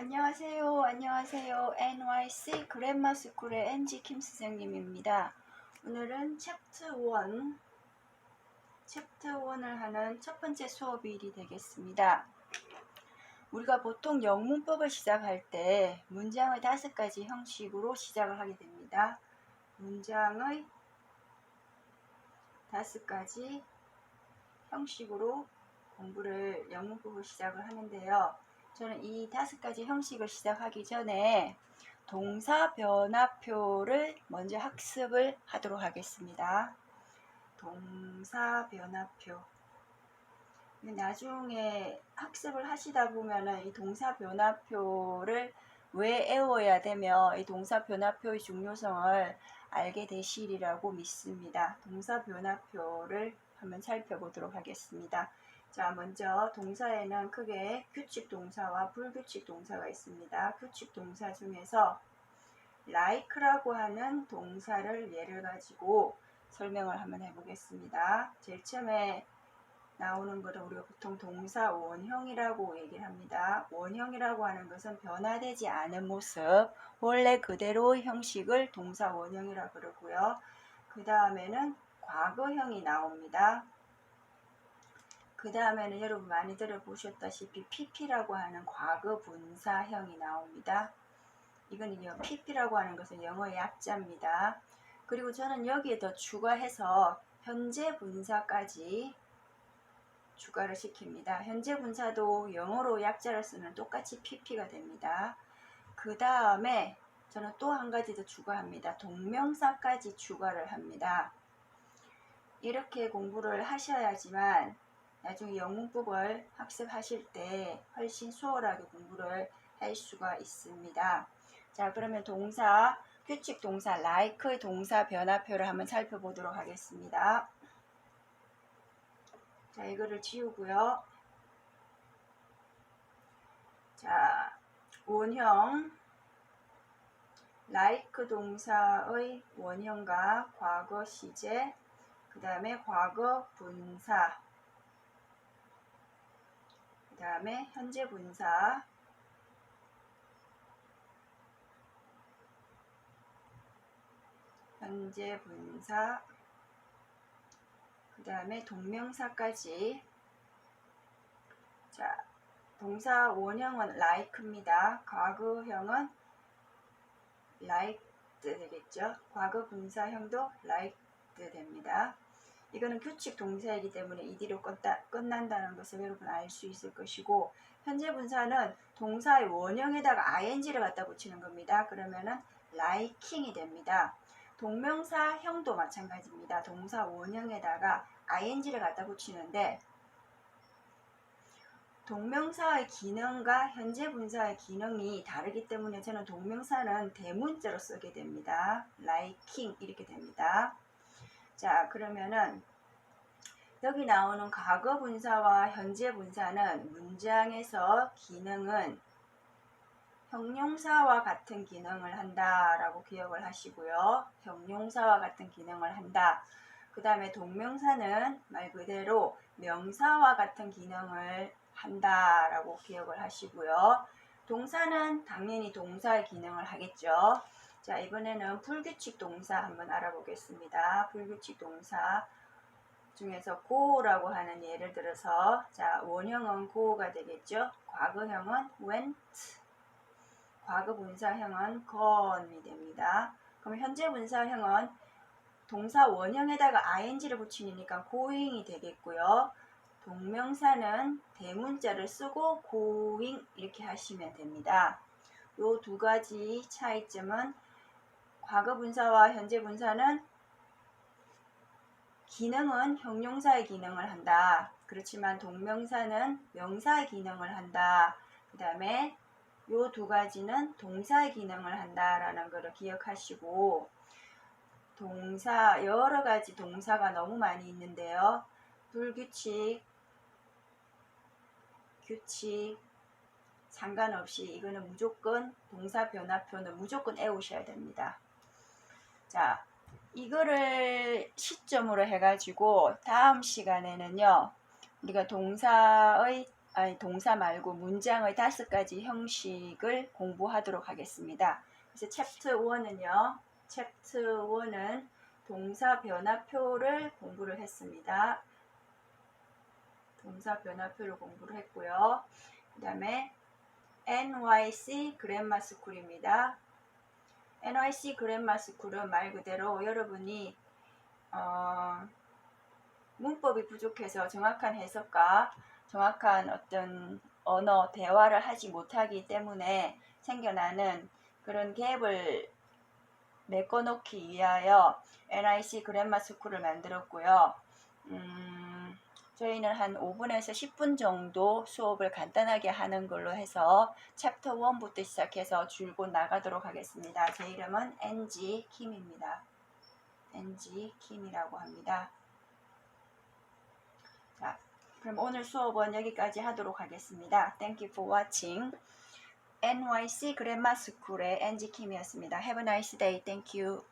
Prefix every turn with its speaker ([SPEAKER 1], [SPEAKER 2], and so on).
[SPEAKER 1] 안녕하세요. 안녕하세요. NYC 그랜마 스쿨의 NG 김 선생님입니다. 오늘은 챕터 1 챕터 1을 하는 첫 번째 수업일이 되겠습니다. 우리가 보통 영문법을 시작할 때 문장의 다섯 가지 형식으로 시작을 하게 됩니다. 문장의 다섯 가지 형식으로 공부를 영문법을 시작을 하는데요. 저는 이 다섯 가지 형식을 시작하기 전에 동사 변화표를 먼저 학습을 하도록 하겠습니다. 동사 변화표. 나중에 학습을 하시다 보면은 이 동사 변화표를 왜 외워야 되며 이 동사 변화표의 중요성을 알게 되시리라고 믿습니다. 동사 변화표를 한번 살펴보도록 하겠습니다. 자, 먼저 동사에는 크게 규칙 동사와 불규칙 동사가 있습니다. 규칙 동사 중에서 like라고 하는 동사를 예를 가지고 설명을 한번 해보겠습니다. 제일 처음에 나오는 것은 우리가 보통 동사 원형이라고 얘기를 합니다. 원형이라고 하는 것은 변화되지 않은 모습, 원래 그대로의 형식을 동사 원형이라고 그러고요. 그 다음에는 과거형이 나옵니다. 그 다음에는 여러분 많이 들어보셨다시피 pp라고 하는 과거 분사형이 나옵니다. 이거는요, pp라고 하는 것은 영어의 약자입니다. 그리고 저는 여기에 더 추가해서 현재 분사까지 추가를 시킵니다. 현재 분사도 영어로 약자를 쓰면 똑같이 pp가 됩니다. 그 다음에 저는 또 한 가지 더 추가합니다. 동명사까지 추가를 합니다. 이렇게 공부를 하셔야지만 나중에 영문법을 학습하실 때 훨씬 수월하게 공부를 할 수가 있습니다. 자, 그러면 동사, 규칙 동사, like 동사 변화표를 한번 살펴보도록 하겠습니다. 자, 이거를 지우고요. 자, 원형, like 동사의 원형과 과거 시제, 그 다음에 과거 분사, 그 다음에 현재 분사, 현재 분사, 그 다음에 동명사까지. 자, 동사 원형은 like입니다. 과거형은 like 되겠죠. 과거 분사형도 like 됩니다. 이거는 규칙 동사이기 때문에 이 뒤로 끝다, 끝난다는 것을 여러분 알 수 있을 것이고 현재 분사는 동사의 원형에다가 ing를 갖다 붙이는 겁니다. 그러면은 liking이 됩니다. 동명사형도 마찬가지입니다. 동사 원형에다가 ing를 갖다 붙이는데 동명사의 기능과 현재 분사의 기능이 다르기 때문에 저는 동명사는 대문자로 쓰게 됩니다. liking 이렇게 됩니다. 자, 그러면은 여기 나오는 과거 분사와 현재 분사는 문장에서 기능은 형용사와 같은 기능을 한다라고 기억을 하시고요. 형용사와 같은 기능을 한다. 그 다음에 동명사는 말 그대로 명사와 같은 기능을 한다라고 기억을 하시고요. 동사는 당연히 동사의 기능을 하겠죠. 자, 이번에는 불규칙 동사 한번 알아보겠습니다. 불규칙 동사 중에서 go라고 하는 예를 들어서 자, 원형은 go가 되겠죠. 과거형은 went, 과거 분사형은 gone이 됩니다. 그럼 현재 분사형은 동사 원형에다가 ing를 붙이니까 going이 되겠고요. 동명사는 대문자를 쓰고 going 이렇게 하시면 됩니다. 요 두 가지 차이점은 과거 분사와 현재 분사는 기능은 형용사의 기능을 한다. 그렇지만 동명사는 명사의 기능을 한다. 그 다음에 요 두 가지는 동사의 기능을 한다라는 것을 기억하시고 동사 여러 가지 동사가 너무 많이 있는데요. 불규칙, 규칙 상관없이 이거는 무조건 동사 변화표는 무조건 외우셔야 됩니다. 자, 이거를 시점으로 해가지고 다음 시간에는요, 우리가 동사의 아니 동사 말고 문장의 다섯 가지 형식을 공부하도록 하겠습니다. 그래서 챕터 1은요. 챕터 1은 동사 변화표를 공부를 했습니다. 동사 변화표를 공부를 했고요. 그 다음에 NYC 그랜마 스쿨입니다. NYC 그랜마 스쿨은 말 그대로 여러분이 어, 문법이 부족해서 정확한 해석과 정확한 어떤 언어 대화를 하지 못하기 때문에 생겨나는 그런 갭을 메꿔놓기 위하여 NIC 그랜마 스쿨을 만들었고요. 음, 저희는 한 5분에서 10분 정도 수업을 간단하게 하는 걸로 해서 챕터 1부터 시작해서 줄곧 나가도록 하겠습니다. 제 이름은 NG 킴입니다. NG 킴이라고 합니다. 자, 그럼 오늘 수업은 여기까지 하도록 하겠습니다. Thank you for watching. NYC 그랜마 스쿨의 NG 킴이었습니다. Have a nice day. Thank you.